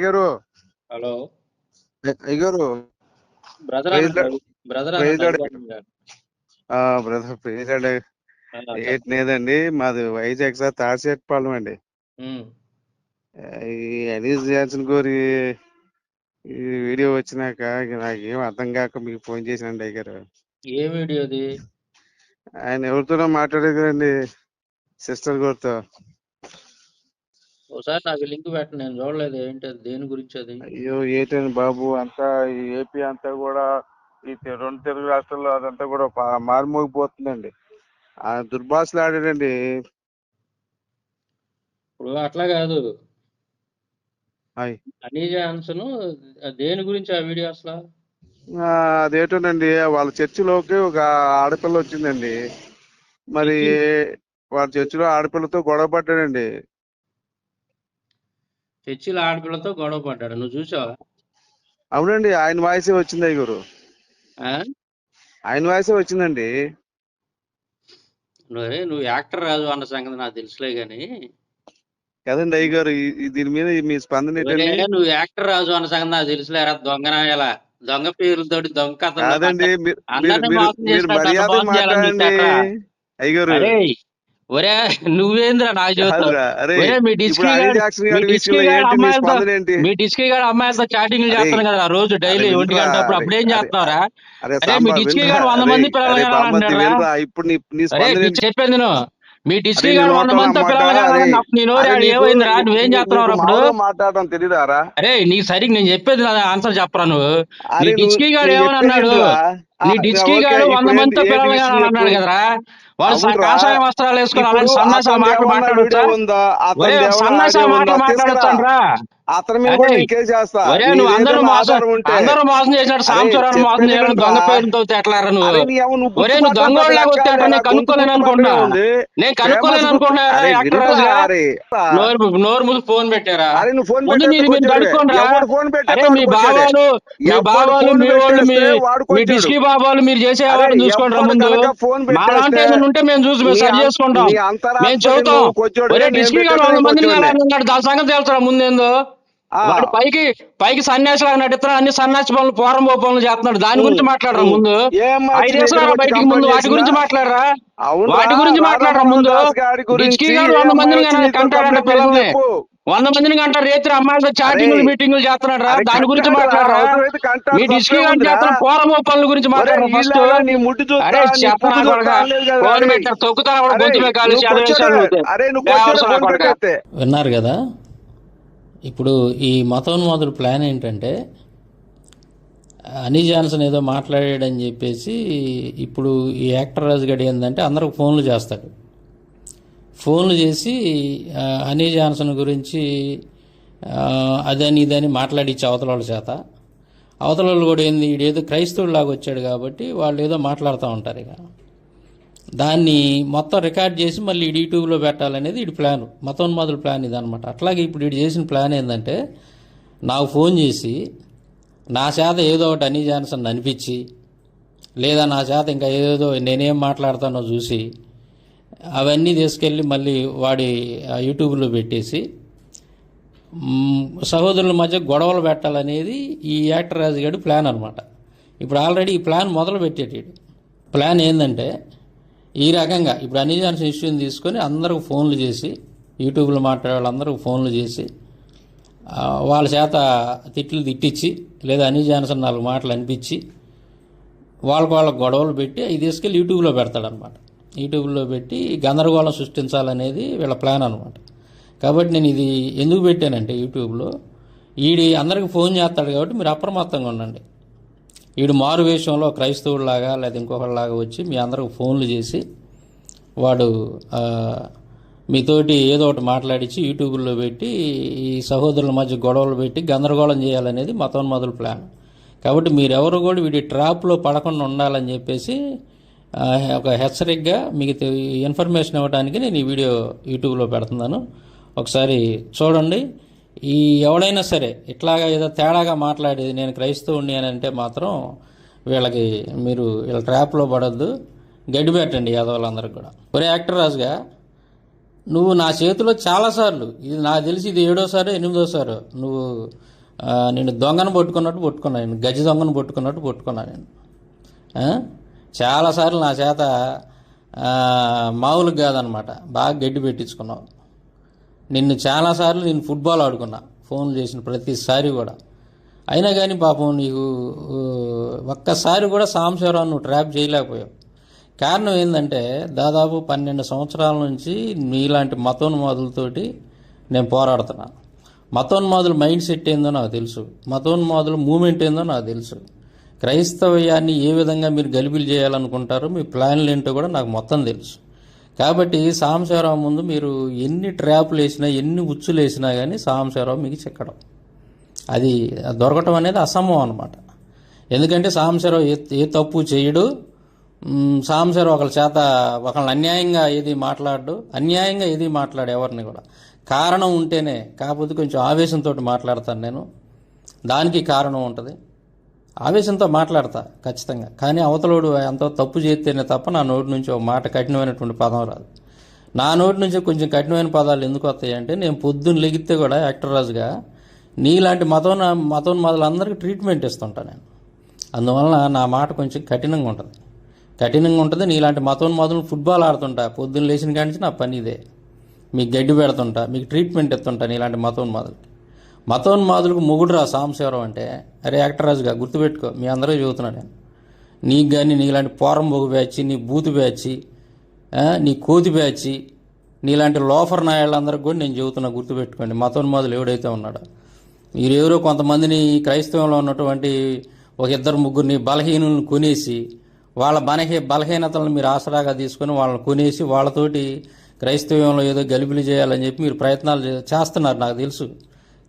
అయ్యగారు. హలో. అయ్యగారు. Brother brother ఏటి లేదండి మాది వైజాగ్ సార్ తాడిసేటపాలెం అండి. ఈ అనీస్ జాన్సన్ గారి ఈ వీడియో వచ్చినాక నాకేం అర్థం కాక మీకు ఫోన్ చేశానండి అయ్యగారు. ఏ వీడియోది? ఆయన ఎవరితోనో మాట్లాడారు కదండి సిస్టర్ గారితో. ఒకసారి నాకు లింక్ పెట్ట నేను చూడలేదు ఏంటి అది దేని గురించి అది? అయ్యో ఏంటండి బాబు అంతా ఈ ఏపీ అంతా కూడా ఈ తె- రెండు తెలుగు రాష్ట్రాల్లో అదంతా కూడా పా- మారుమోగిపోతుందండి. ఆ దుర్భాషలు ఆడాడండి ఇప్పుడు అట్లా కాదు. జాన్సన్ దేని గురించి ఆ వీడియో అసలు? ఆ, అదేంటోనండి వాళ్ళ చర్చిలోకి ఒక ఆడపిల్ల వచ్చిందండి. మరి వాళ్ళ చర్చిలో ఆడపిల్లతో గొడవ పడ్డాడండి. చర్చిలో ఆడపిల్లతో గొడవ పడ్డాడు. నువ్వు చూసావా? అవునండి ఆయన వాయిసే వచ్చింది అయ్యగారు ఆ? ఆయన వాయిసే వచ్చిందండి. నువ్వే నువ్వు యాక్టర్ రాజు అన్న సంగతి నాకు తెలుసులే గాని. కదండి అయ్యగారు ఈ- ఈ దీని మీద మీ స్పందన నువ్వు యాక్టర్ రాజు అన్న సంగతి నాకు తెలుసులేరా? దొంగనాయాల దొంగ పేర్లతోటి దొంగ కాదండి మీరు ఒరే నువ్వేంద్రా నాకు చెబుతావు కాదురా, అరే ఒరే మీ ఇప్పుడు డిస్కీ అనిల్ గాడు జాక్సన్ మీ గారి అమ్మాయిలతో మీ చాటింగ్ చేస్తాను కదా రోజు డైలీ ఒంటి గంట అప్పుడు అప్పుడు ఏం అరే, చేస్తున్నావురా? అరే మీ డిస్కీ గాడు వంద మంది పిల్లలు ఇప్పుడు నీ నీ? చెప్పేది నేను మీ నీ వంద మందితో మాట, పిల్లలు ఏమైందిరా నీకు- నువ్వేం చేస్తున్నావు అప్పుడు? మాట్లాడడం తెలియదారా అరే నీకు సరిగ్గా నేను చెప్పేది నా ఆన్సర్ చెప్పరా నువ్వు? నీ నువ్వు- డిస్కీ గాడు నేను ఏమని చెప్పేది అన్నాడు? ఏంటిరా? నీ గాడు ఇప్పుడు వంద మందితో ఏంటి పిల్లలు అన్నాడు. కదరా? అవునురా. కాషాయ వస్త్రాలు వేసుకుని అలాంటి సన్నాస అతనిది మాటలు ఏమన్నా మాట్లాడొచ్చా? ఆడియో మాటలు? అతని మీద కూడా కేసు చేస్తా. అందరూ మోసం అందరూ మోసం చేసినట్టు సాంబశివరావు మోసం చేయడం? దొంగ పేరుతో ఎట్లారా నువ్వు? ఒరే నువ్వు లెక్క, నేను కనుక్కోలేను అనుకుంటున్నా. నేను కనుక్కోలేను అనుకుంటున్నా. నోరు ముందు ఫోన్ పెట్టారా? అరే నువ్వు ఫోన్ ముందు మీరు మీరు కనుక్కోండి మీ బాబాలు మీ ఫోన్ మీ వాళ్ళు మీ. డిస్కీ బాబాలు మీరు చేసే వాళ్ళని చూసుకోండి రా ముందు. మా లాంటి ఏదైనా ఉంటే మేము చూసి మేము సరి చేసుకుంటాం. మేము చెబుతాం. ఒరే డిస్కీ గారు వంద మందిని సంగతి తెలుసా ముందేందో? వాడు పైకి పైకి సన్యాసిలాగా నటిస్తున్నాడు అన్ని సన్యాసి పనులు పోరం పనులు చేస్తున్నాడు. దాని గురించి మాట్లాడరా ముందు? బయటికి ముందు వాటి గురించి మాట్లాడరా? వాటి గురించి మాట్లాడరా ముందు? డిస్కీ గారు వంద మందిని కంటాడంట పిల్లల్ని. వంద మందిని కంట రేత్రి అమ్మాయిలతో చాటింగ్లు అరే. మీటింగ్లు చేస్తున్నాడు రా. దాని గురించి మాట్లాడరా? మీ డిస్కీ గారు చేస్తున్న పోరం పనుల గురించి మాట్లాడరా ఫస్ట్? అరే చెప్పనా కొడక. ఫోన్ పెట్టారు తొక్కుతాను కూడా గొంతు మీద కాలు విన్నారు కదా? ఇప్పుడు ఈ మతోన్మాదుల ప్లాన్ ఏంటంటే అనీ జాన్సన్ ఏదో మాట్లాడాడని చెప్పేసి ఇప్పుడు ఈ యాక్టర్ రాజు గడి ఏంటంటే అందరికి ఫోన్లు చేస్తాడు ఫోన్లు చేసి అనీ జాన్సన్ గురించి అదని ఇదని మాట్లాడించి అవతల వాళ్ళ చేత. అవతల వాళ్ళు కూడా ఏంది ఈడేదో క్రైస్తవుడిలాగా వచ్చాడు కాబట్టి వాళ్ళు ఏదో మాట్లాడుతూ ఉంటారు ఇక. దాన్ని మొత్తం రికార్డ్ చేసి మళ్ళీ ఇడి యూట్యూబ్లో పెట్టాలనేది ఇటు ప్లాన్ మతోన్మాదుల ప్లాన్ ఇది అనమాట అట్లాగే ఇప్పుడు ఇటు చేసిన ప్లాన్ ఏంటంటే నాకు ఫోన్ చేసి నా చేత ఏదో ఒకటి అనీ జాన్సన్ అనిపించి లేదా నా చేత ఇంకా ఏదో నేనేం మాట్లాడతానో చూసి అవన్నీ తీసుకెళ్ళి మళ్ళీ వాడి యూట్యూబ్లో పెట్టేసి సహోదరుల మధ్య గొడవలు పెట్టాలనేది ఈ యాక్టర్ రాజుగాడు ప్లాన్ అనమాట ఇప్పుడు ఆల్రెడీ ఈ ప్లాన్ మొదలు పెట్టేటాడు ప్లాన్ ఏంటంటే ఈ రకంగా ఇప్పుడు అన్ని జాన్సన్ ఇష్యూని తీసుకొని అందరికి ఫోన్లు చేసి యూట్యూబ్లో మాట్లాడే వాళ్ళందరూ ఫోన్లు చేసి వాళ్ళ చేత తిట్లు తిట్టించి లేదా అన్ని జాన్సన్ నాలుగు మాటలు అనిపించి వాళ్ళకు వాళ్ళ గొడవలు పెట్టి అవి తీసుకెళ్ళి యూట్యూబ్లో పెడతాడనమాట. యూట్యూబ్లో పెట్టి గందరగోళం సృష్టించాలనేది వీళ్ళ ప్లాన్ అనమాట. కాబట్టి నేను ఇది ఎందుకు పెట్టానంటే యూట్యూబ్లో ఈడి అందరికి ఫోన్ చేస్తాడు కాబట్టి మీరు అప్రమత్తంగా ఉండండి. వీడు మారు వేషంలో క్రైస్తవుడిలాగా లేదా ఇంకొకరిలాగా వచ్చి మీ అందరికి ఫోన్లు చేసి వాడు మీతోటి ఏదో ఒకటి మాట్లాడించి యూట్యూబ్లో పెట్టి ఈ సహోదరుల మధ్య గొడవలు పెట్టి గందరగోళం చేయాలనేది మతోన్మతుల ప్లాన్. కాబట్టి మీరెవరు కూడా వీడి ట్రాప్లో పడకుండా ఉండాలని చెప్పేసి ఒక హెచ్చరికగా మీకు ఇన్ఫర్మేషన్ ఇవ్వడానికి నేను ఈ వీడియో యూట్యూబ్లో పెడుతున్నాను. ఒకసారి చూడండి. ఈ ఎవడైనా సరే ఇట్లాగా ఏదో తేడాగా మాట్లాడేది నేను క్రైస్తవుని అని అంటే మాత్రం వీళ్ళకి మీరు వీళ్ళ ట్రాప్లో పడొద్దు. గడ్డి పెట్టండి యాదవులందరికి కూడా. ఒరే యాక్టర్ రాజుగా నువ్వు నా చేతిలో చాలాసార్లు ఇది నాకు తెలిసి ఇది ఏడోసారో ఎనిమిదోసారో నువ్వు నేను దొంగను పట్టుకున్నట్టు పట్టుకున్నా నేను గజ దొంగను పట్టుకున్నట్టు పట్టుకున్నా నేను. చాలాసార్లు నా చేత మామూలుగా కాదనమాట. బాగా గడ్డి పెట్టించుకున్నావు. నిన్ను చాలాసార్లు నేను ఫుట్బాల్ ఆడుకున్నా. ఫోన్ చేసిన ప్రతిసారి కూడా. అయినా కానీ పాపం నీకు ఒక్కసారి కూడా సాంబశివరావు నువ్వు ట్రాప్ చేయలేకపోయావు. కారణం ఏంటంటే దాదాపు పన్నెండు సంవత్సరాల నుంచి నీలాంటి మతోన్మాదులతోటి నేను పోరాడుతున్నా. మతోన్మాదుల మైండ్ సెట్ ఏందో నాకు తెలుసు. మతోన్మాదుల మూమెంట్ ఏందో నాకు తెలుసు. క్రైస్తవ్యాన్ని ఏ విధంగా మీరు గలిబిలు చేయాలనుకుంటారో మీ ప్లాన్లు ఏంటో కూడా నాకు మొత్తం తెలుసు. కాబట్టి సాంబశివరావు ముందు మీరు ఎన్ని ట్రాప్లు వేసినా ఎన్ని ఉచ్చులు వేసినా కానీ సాంబశివరావు మీకు చిక్కడం. అది దొరకటం అనేది అసంభవం అనమాట ఎందుకంటే సాంబశివరావు ఏ ఏ తప్పు చేయడు. మ్, సాంబశివరావు ఒకళ్ళ చేత ఒకళ్ళని అన్యాయంగా ఏది మాట్లాడు అన్యాయంగా ఏది మాట్లాడు ఎవరిని కూడా. కారణం ఉంటేనే కాకపోతే కొంచెం ఆవేశంతో మాట్లాడతాను నేను. దానికి కారణం ఉంటుంది. ఆవేశంతో మాట్లాడతా ఖచ్చితంగా. కానీ అవతలోడు ఎంతో తప్పు చేస్తేనే తప్ప నా నోటి నుంచి ఒక మాట కఠినమైనటువంటి పదం రాదు. నా నోటి నుంచి కొంచెం కఠినమైన పదాలు ఎందుకు వస్తాయి అంటే నేను పొద్దున్న లెగితే కూడా యాక్టర్ రాజుగా నీలాంటి మతం మతోన్మాదులందరికీ ట్రీట్మెంట్ ఇస్తుంటా నేను. అందువలన నా మాట కొంచెం కఠినంగా ఉంటుంది. కఠినంగా ఉంటుంది నీలాంటి మతోన్మాదులు ఫుట్బాల్ ఆడుతుంటా పొద్దున్న లేచిన కాడి నుంచి నా పని ఇదే. మీకు గడ్డి పెడుతుంటా మీకు ట్రీట్మెంట్ ఇస్తుంటా నీలాంటి మతోన్మాదులకి. మతోన్మాదులకు మొగుడు రా సాంబశివరావు అంటే అరే యాక్టరాజుగా గుర్తుపెట్టుకో మీ అందరూ చదువుతున్నా నేను నీకు కానీ నీలాంటి పోరం బొగు బ్యాచ్ నీ బూతు బ్యాచి నీ కోతి బ్యాచ్ నీలాంటి లోఫర్ నాయాళ్ళందరికీ కూడా నేను చెబుతున్నా గుర్తుపెట్టుకోండి. మతోన్మాదులు ఎవడైతే ఉన్నాడో. మీరెవరో కొంతమందిని క్రైస్తవంలో ఉన్నటువంటి ఒక ఇద్దరు ముగ్గురిని బలహీనులను కొనేసి వాళ్ళ బలహీ బలహీనతలను మీరు ఆసరాగా తీసుకొని వాళ్ళని కొనేసి వాళ్ళతోటి క్రైస్తవంలో ఏదో గలిబిలి చేయాలని చెప్పి మీరు ప్రయత్నాలు చే- చేస్తున్నారు నాకు తెలుసు.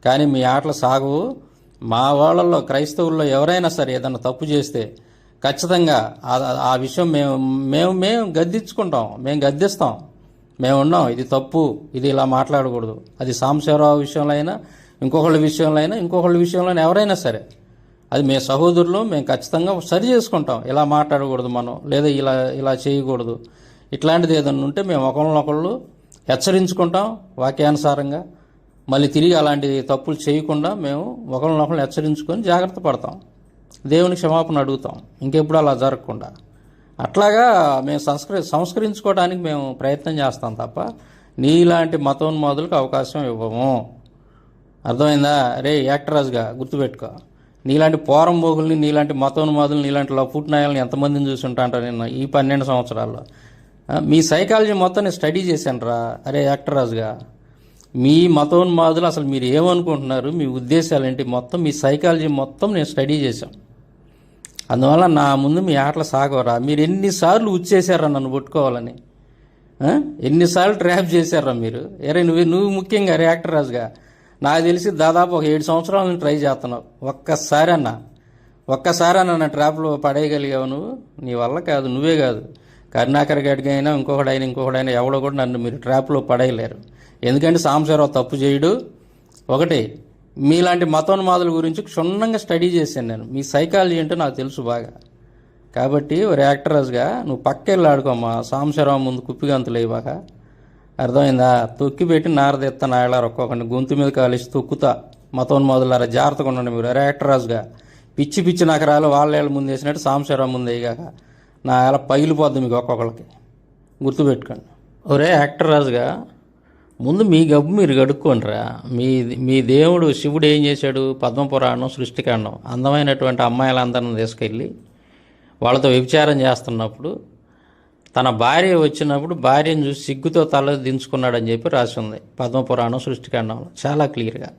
కానీ మీ ఆటలు సాగవు. మా వాళ్ళల్లో క్రైస్తవుల్లో ఎవరైనా సరే ఏదైనా తప్పు చేస్తే ఖచ్చితంగా ఆ- విషయం మేము మేము మేము గద్దించుకుంటాం. మేము గద్దిస్తాం. మేము ఉన్నాం. ఇది తప్పు. ఇది ఇలా మాట్లాడకూడదు. అది సాంబశివరావు విషయంలో అయినా ఇంకొకళ్ళ విషయంలో అయినా ఇంకొకళ్ళ విషయంలో అయినా ఎవరైనా సరే అది మేము సహోదరులు మేము ఖచ్చితంగా సరి చేసుకుంటాం. ఇలా మాట్లాడకూడదు మనం లేదా ఇలా ఇలా చేయకూడదు. ఇట్లాంటిది ఏదైనా ఉంటే మేము ఒకళ్ళనొకళ్ళు హెచ్చరించుకుంటాం వాక్యానుసారంగా. మళ్ళీ తిరిగి అలాంటి తప్పులు చేయకుండా మేము ఒకళ్ళనొకళ్ళు హెచ్చరించుకొని జాగ్రత్త పడతాం. దేవుని క్షమాపణ అడుగుతాం. ఇంకెప్పుడు అలా జరగకుండా. అట్లాగా మేము సంస్కరి సంస్కరించుకోవడానికి మేము ప్రయత్నం చేస్తాం తప్ప నీలాంటి మతోన్మాదులకు అవకాశం ఇవ్వము. అర్థమైందా? రే యాక్టరాజ్గా గుర్తుపెట్టుకో. నీలాంటి పోరం బోగుల్ని నీలాంటి మతోన్మాదులు నీలాంటి లపుట్నాయాలని ఎంతమందిని చూసి ఉంటాంట నేను ఈ పన్నెండు సంవత్సరాల్లో? మీ సైకాలజీ మొత్తం నేను స్టడీ చేశాను రా అరే యాక్టరాజ్గా మీ మతోన్మాదులు అసలు మీరు ఏమనుకుంటున్నారు? మీ ఉద్దేశాలు ఏంటి మొత్తం మీ సైకాలజీ మొత్తం నేను స్టడీ చేశాం. అందువల్ల నా ముందు మీ ఆటలు సాగవరా? మీరు ఎన్నిసార్లు ఉచ్చేసారా నన్ను పట్టుకోవాలని? ఎన్నిసార్లు ట్రాప్ చేశారా మీరు? ఎరే నువ్వు నువ్వు ముఖ్యంగా రియాక్టర్ రాజుగా. నాకు తెలిసి దాదాపు ఒక ఏడు సంవత్సరాల నుంచి ట్రై చేస్తున్నావు. ఒక్కసారి అన్న ఒక్కసారి అన్న నా ట్రాప్లో పడేయగలిగావు నువ్వు? నీ వల్ల కాదు నువ్వే కాదు. కరుణాకర్ గడికి అయినా ఇంకొకడైనా ఇంకొకడైనా ఎవడో కూడా నన్ను మీరు ట్రాప్లో పడేయలేరు. ఎందుకంటే సాంబశివరావు తప్పు చేయడు. ఒకటి మీలాంటి మతోన్మాదుల గురించి క్షుణ్ణంగా స్టడీ చేశాను నేను. మీ సైకాలజీ ఏంటో నాకు తెలుసు బాగా. కాబట్టి ఒక యాక్టరస్గా నువ్వు పక్కెళ్ళి ఆడుకోమ్మా సాంబశివరావు ముందు కుప్పిగంతులు ఇవ్వక అర్థమైందా? తొక్కి పెట్టి నారదెత్త నాయలారు ఒక్కొక్కడిని గొంతు మీద కాలేసి తొక్కుతా. మతోన్మాదులారా జాగ్రత్తగా ఉండండి మీరు. యాక్టరస్గా పిచ్చి పిచ్చి నగరాలు వాళ్ళ ముందు వేసినట్టు సాంబశివరావు ముందు వేయగాక నా ఎలా పగిలిపోద్ది మీకు ఒక్కొక్కరికి గుర్తుపెట్టుకోండి. ఒరే యాక్టర్ రాజుగా ముందు మీ గబ్బు మీరు గడుక్కోండిరా మీ మీ దేవుడు శివుడు ఏం చేశాడు? పద్మపురాణం సృష్టికాండం. అందమైనటువంటి అమ్మాయిలందరిని తీసుకెళ్ళి వాళ్ళతో వ్యభిచారం చేస్తున్నప్పుడు తన భార్య వచ్చినప్పుడు భార్యను చూసి సిగ్గుతో తల దించుకున్నాడని చెప్పి రాసి ఉంది. పద్మపురాణం సృష్టికాండంలో. చాలా క్లియర్గా.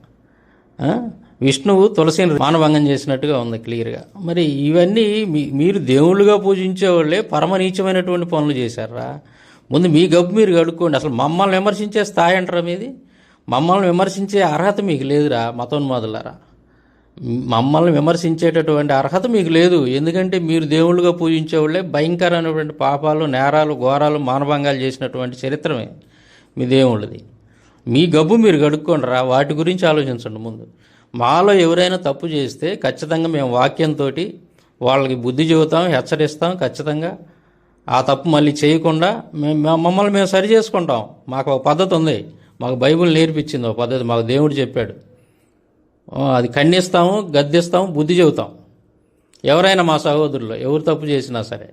విష్ణువు తులసిని మానభంగం చేసినట్టుగా ఉంది క్లియర్గా. మరి ఇవన్నీ మీ మీరు దేవుళ్ళుగా పూజించే వాళ్ళే పరమ నీచమైనటువంటి పనులు చేశారా? ముందు మీ గబ్బు మీరు కడుక్కోండి. అసలు మమ్మల్ని విమర్శించే స్థాయి అంటారా మీది? మమ్మల్ని విమర్శించే అర్హత మీకు లేదురా మతోన్మాదులారా. మమ్మల్ని విమర్శించేటటువంటి అర్హత మీకు లేదు. ఎందుకంటే మీరు దేవుళ్ళుగా పూజించే వాళ్ళే భయంకరమైనటువంటి పాపాలు నేరాలు ఘోరాలు మానభంగాలు చేసినటువంటి చరిత్రమే మీ దేవుళ్ళది. మీ గబ్బు మీరు కడుక్కోండి రా వాటి గురించి ఆలోచించండి ముందు. మాలో ఎవరైనా తప్పు చేస్తే ఖచ్చితంగా మేము వాక్యంతో వాళ్ళకి బుద్ధి చెబుతాం హెచ్చరిస్తాం ఖచ్చితంగా. ఆ తప్పు మళ్ళీ చేయకుండా మేము మమ్మల్ని మేము సరి చేసుకుంటాం. మాకు ఒక పద్ధతి ఉంది. మాకు బైబిల్ నేర్పించింది ఒక పద్ధతి. మాకు దేవుడు చెప్పాడు. అది ఖండిస్తాము గద్దిస్తాము బుద్ధి చెబుతాం. ఎవరైనా మా సహోదరులు ఎవరు తప్పు చేసినా సరే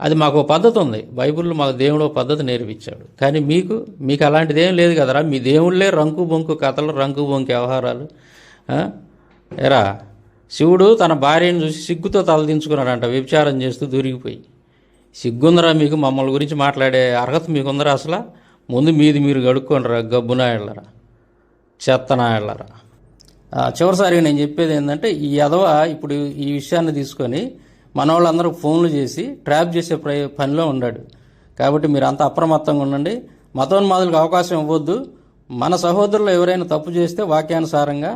అది మాకు ఒక పద్ధతి ఉంది. బైబిల్లో మాకు దేవుడు ఒక పద్ధతి నేర్పించాడు. కానీ మీకు మీకు అలాంటిది ఏం లేదు కదరా. మీ దేవుళ్ళే రంకు బొంకు కథలు రంకు బొంకు వ్యవహారాలు. ఎరా శివుడు తన భార్యను చూసి సిగ్గుతో తలదించుకున్నాడంట. వ్యభిచారం చేస్తూ దొరికిపోయి. సిగ్గుందరా మీకు మమ్మల్ని గురించి మాట్లాడే అర్హత మీకుందరా అసలు? ముందు మీది మీరు గడుక్కోండిరా గబ్బునా వెళ్ళరా చెత్తనా వెళ్ళరా ఆ, చివరిసారిగా నేను చెప్పేది ఏంటంటే ఈ అదవ ఇప్పుడు ఈ విషయాన్ని తీసుకొని మన వాళ్ళందరూ ఫోన్లు చేసి ట్రాప్ చేసే పనిలో ఉన్నాడు. కాబట్టి మీరు అంత అప్రమత్తంగా ఉండండి. మతోన్మాదులకు అవకాశం ఇవ్వద్దు. మన సహోదరులు ఎవరైనా తప్పు చేస్తే వాక్యానుసారంగా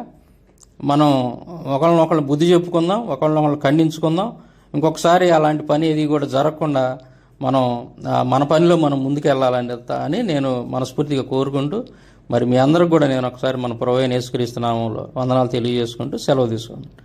మనం ఒకళ్ళనొకళ్ళు బుద్ధి చెప్పుకుందాం ఒకళ్ళనొకళ్ళు ఖండించుకుందాం. ఇంకొకసారి అలాంటి పని ఏది కూడా జరగకుండా మనం మన పనిలో మనం ముందుకెళ్ళాలని అని నేను మనస్ఫూర్తిగా కోరుకుంటూ మరి మీ అందరికి కూడా నేను ఒకసారి మన ప్రొవైన్ యేసుక్రీస్తు నామంలో వందనాలు తెలియజేసుకుంటూ సెలవు తీసుకుంటాను